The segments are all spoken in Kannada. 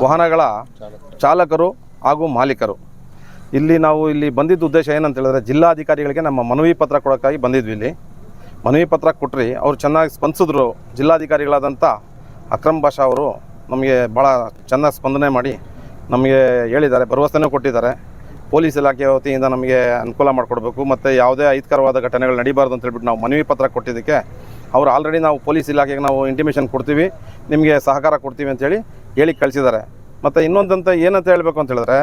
ವಾಹನಗಳ ಚಾಲಕರು ಹಾಗೂ ಮಾಲೀಕರು. ಇಲ್ಲಿ ನಾವು ಇಲ್ಲಿ ಬಂದಿದ್ದ ಉದ್ದೇಶ ಏನಂತ ಹೇಳಿದ್ರೆ ಜಿಲ್ಲಾಧಿಕಾರಿಗಳಿಗೆ ನಮ್ಮ ಮನವಿ ಪತ್ರ ಕೊಡೋಕ್ಕಾಗಿ ಬಂದಿದ್ವಿ ಇಲ್ಲಿ. ಮನವಿ ಪತ್ರ ಕೊಟ್ಟರೆ ಅವ್ರು ಚೆನ್ನಾಗಿ ಸ್ಪಂದಿಸಿದ್ರು. ಜಿಲ್ಲಾಧಿಕಾರಿಗಳಾದಂಥ ಅಕ್ರಮ್ ಭಾಷಾ ಅವರು ನಮಗೆ ಭಾಳ ಚೆನ್ನಾಗಿ ಸ್ಪಂದನೆ ಮಾಡಿ ನಮಗೆ ಹೇಳಿದ್ದಾರೆ, ಭರವಸೆನೂ ಕೊಟ್ಟಿದ್ದಾರೆ. ಪೊಲೀಸ್ ಇಲಾಖೆಯ ವತಿಯಿಂದ ನಮಗೆ ಅನುಕೂಲ ಮಾಡಿಕೊಡ್ಬೇಕು, ಮತ್ತು ಯಾವುದೇ ಅಹಿತಕರವಾದ ಘಟನೆಗಳು ನಡೀಬಾರ್ದು ಅಂತ ಹೇಳ್ಬಿಟ್ಟು ನಾವು ಮನವಿ ಪತ್ರ ಕೊಟ್ಟಿದ್ದಕ್ಕೆ, ಅವರು ಆಲ್ರೆಡಿ ನಾವು ಪೊಲೀಸ್ ಇಲಾಖೆಗೆ ನಾವು ಇಂಟಿಮೇಷನ್ ಕೊಡ್ತೀವಿ, ನಿಮಗೆ ಸಹಕಾರ ಕೊಡ್ತೀವಿ ಅಂತೇಳಿ ಹೇಳಿ ಕಳಿಸಿದ್ದಾರೆ. ಮತ್ತು ಇನ್ನೊಂದಂತ ಏನಂತ ಹೇಳಬೇಕು ಅಂತ ಹೇಳಿದ್ರೆ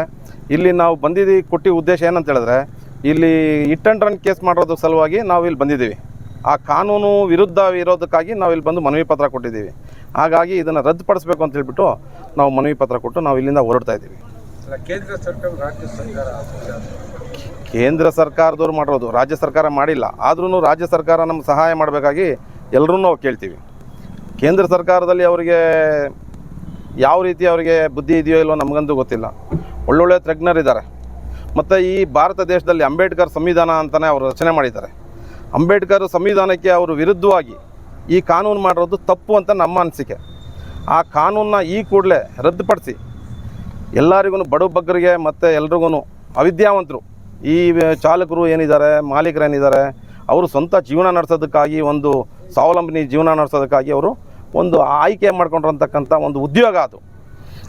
ಇಲ್ಲಿ ನಾವು ಬಂದಿದ್ದು ಕೊಟ್ಟಿ ಉದ್ದೇಶ ಏನಂತ ಹೇಳಿದ್ರೆ ಇಲ್ಲಿ ಇಟ್ ಆ್ಯಂಡ್ ರನ್ ಕೇಸ್ ಮಾಡೋದ್ರ ಸಲುವಾಗಿ ನಾವು ಇಲ್ಲಿ ಬಂದಿದ್ದೀವಿ. ಆ ಕಾನೂನು ವಿರುದ್ಧ ಇರೋದಕ್ಕಾಗಿ ನಾವು ಇಲ್ಲಿ ಬಂದು ಮನವಿ ಪತ್ರ ಕೊಟ್ಟಿದ್ದೀವಿ. ಹಾಗಾಗಿ ಇದನ್ನು ರದ್ದುಪಡಿಸ್ಬೇಕು ಅಂತ ಹೇಳ್ಬಿಟ್ಟು ನಾವು ಮನವಿ ಪತ್ರ ಕೊಟ್ಟು ನಾವು ಇಲ್ಲಿಂದ ಹೊರಡ್ತಾ ಇದ್ದೀವಿ. ಕೇಂದ್ರ ಸರ್ಕಾರ ರಾಜ್ಯ ಸರ್ಕಾರ ಕೇಂದ್ರ ಸರ್ಕಾರದವ್ರು ಮಾಡಿರೋದು ರಾಜ್ಯ ಸರ್ಕಾರ ಮಾಡಿಲ್ಲ. ಆದ್ರೂ ರಾಜ್ಯ ಸರ್ಕಾರ ನಮ್ಗೆ ಸಹಾಯ ಮಾಡಬೇಕಾಗಿ ಎಲ್ಲರೂ ನಾವು ಕೇಳ್ತೀವಿ. ಕೇಂದ್ರ ಸರ್ಕಾರದಲ್ಲಿ ಅವರಿಗೆ ಯಾವ ರೀತಿ ಅವರಿಗೆ ಬುದ್ಧಿ ಇದೆಯೋ ಇಲ್ಲೋ ನಮಗಂತೂ ಗೊತ್ತಿಲ್ಲ. ಒಳ್ಳೊಳ್ಳೆ ತಜ್ಞರಿದ್ದಾರೆ. ಮತ್ತು ಈ ಭಾರತ ದೇಶದಲ್ಲಿ ಅಂಬೇಡ್ಕರ್ ಸಂವಿಧಾನ ಅಂತಲೇ ಅವರು ರಚನೆ ಮಾಡಿದ್ದಾರೆ. ಅಂಬೇಡ್ಕರ್ ಸಂವಿಧಾನಕ್ಕೆ ಅವರು ವಿರುದ್ಧವಾಗಿ ಈ ಕಾನೂನು ಮಾಡಿರೋದು ತಪ್ಪು ಅಂತ ನಮ್ಮ ಅನಿಸಿಕೆ. ಆ ಕಾನೂನನ್ನ ಈ ಕೂಡಲೇ ರದ್ದುಪಡಿಸಿ ಎಲ್ಲರಿಗೂ ಬಡ ಬಗ್ಗರಿಗೆ ಮತ್ತು ಎಲ್ರಿಗೂ ಅವಿದ್ಯಾವಂತರು, ಈ ಚಾಲಕರು ಏನಿದ್ದಾರೆ ಮಾಲೀಕರು ಏನಿದ್ದಾರೆ ಅವರು ಸ್ವಂತ ಜೀವನ ನಡೆಸೋದಕ್ಕಾಗಿ ಒಂದು ಸ್ವಾವಲಂಬನೆ ಜೀವನ ನಡೆಸೋದಕ್ಕಾಗಿ ಅವರು ಒಂದು ಆಯ್ಕೆ ಮಾಡ್ಕೊಂಡಿರೋಂಥಕ್ಕಂಥ ಒಂದು ಉದ್ಯೋಗ ಅದು.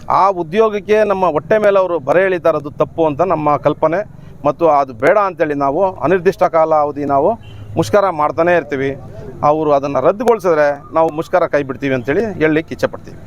ಆ ಉದ್ಯೋಗಕ್ಕೆ ನಮ್ಮ ಹೊಟ್ಟೆ ಮೇಲೆ ಅವರು ಬರೆ ಎಳಿತಾ ತಪ್ಪು ಅಂತ ನಮ್ಮ ಕಲ್ಪನೆ. ಮತ್ತು ಅದು ಬೇಡ ಅಂತೇಳಿ ನಾವು ಅನಿರ್ದಿಷ್ಟ ಕಾಲ ಅವಧಿ ನಾವು ಮುಷ್ಕರ ಮಾಡ್ತಾನೇ ಇರ್ತೀವಿ. ಅವರು ಅದನ್ನು ರದ್ದುಗೊಳಿಸಿದ್ರೆ ನಾವು ಮುಷ್ಕರ ಕೈ ಬಿಡ್ತೀವಿ ಅಂತೇಳಿ ಹೇಳಲಿಕ್ಕೆ ಇಚ್ಛೆಪಡ್ತೀವಿ